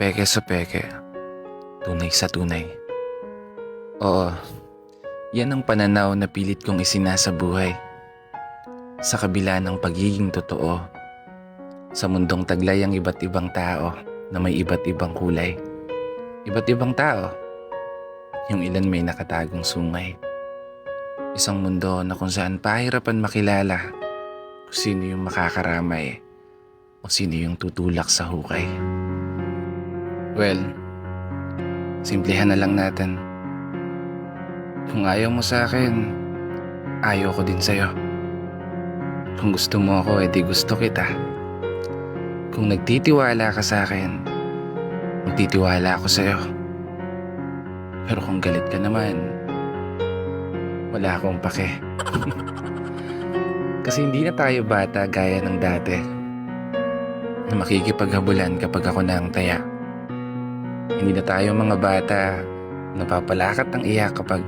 Peke sa peke. Tunay sa tunay. Oo, yan ang pananaw na pilit kong isinasa buhay. Sa kabila ng pagiging totoo, sa mundong taglay ang iba't ibang tao na may iba't ibang kulay. Iba't ibang tao. Yung ilan may nakatagong sungay. Isang mundo na kung saan pahirapan makilala kung sino yung makakaramay o sino yung tutulak sa hukay. Well, simplihan na lang natin. Kung ayaw mo sa akin, ayaw ko din sa'yo. Kung gusto mo ako, edi gusto kita. Kung nagtitiwala ka sa akin, magtitiwala ako sa'yo. Pero kung galit ka naman, wala akong pake. Kasi hindi na tayo bata gaya ng dati. Na makikipaghabulan kapag ako na ang taya. Hindi na tayo mga bata na papalakat ng iyak kapag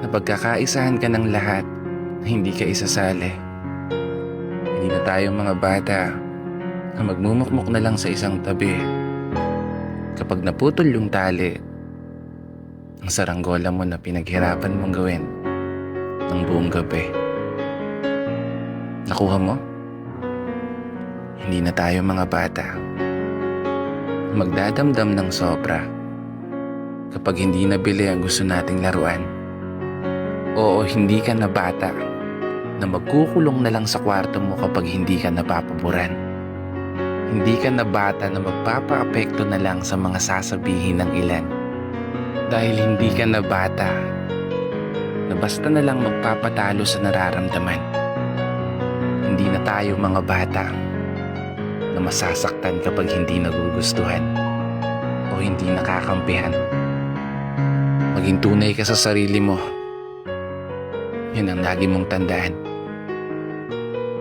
napagkakaisahan ka ng lahat na hindi ka isasali. Hindi na tayo mga bata na magmumukmuk na lang sa isang tabi. Kapag naputol yung tali, ang saranggola mo na pinaghirapan mong gawin ng buong gabi. Nakuha mo? Hindi na tayo mga bata. Magdadamdam ng sobra kapag hindi nabili ang gusto nating laruan. Oo, hindi ka na bata na magkukulong na lang sa kwarto mo kapag hindi ka napapaboran. Hindi ka na bata na magpapaapekto na lang sa mga sasabihin ng ilan. Dahil hindi ka na bata na basta na lang magpapatalo sa nararamdaman. Hindi na tayo mga bata na masasaktan kapag hindi nagugustuhan o hindi nakakampihan. Maging tunay ka sa sarili mo. Yun ang lagi mong tandaan.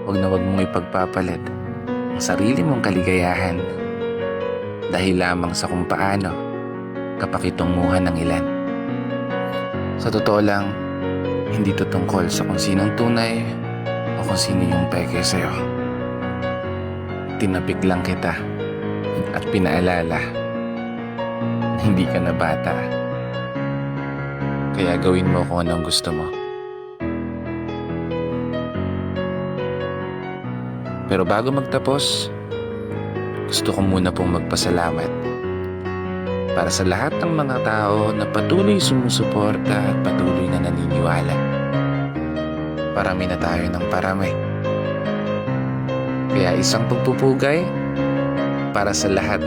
Huwag na huwag mong ipagpapalit ang sarili mong kaligayahan dahil lamang sa kung paano kapakitunguhan ng ilan. Sa totoo lang, hindi to tungkol sa kung sinong tunay o kung sino yung peke sa'yo. Tinapik lang kita at pinaalala na hindi ka na bata. Kaya gawin mo kung anong gusto mo. Pero bago magtapos, gusto ko muna pong magpasalamat para sa lahat ng mga tao na patuloy sumusuporta at patuloy na naniniwala. Parami na tayo ng parami. Kaya isang pagpupugay para sa lahat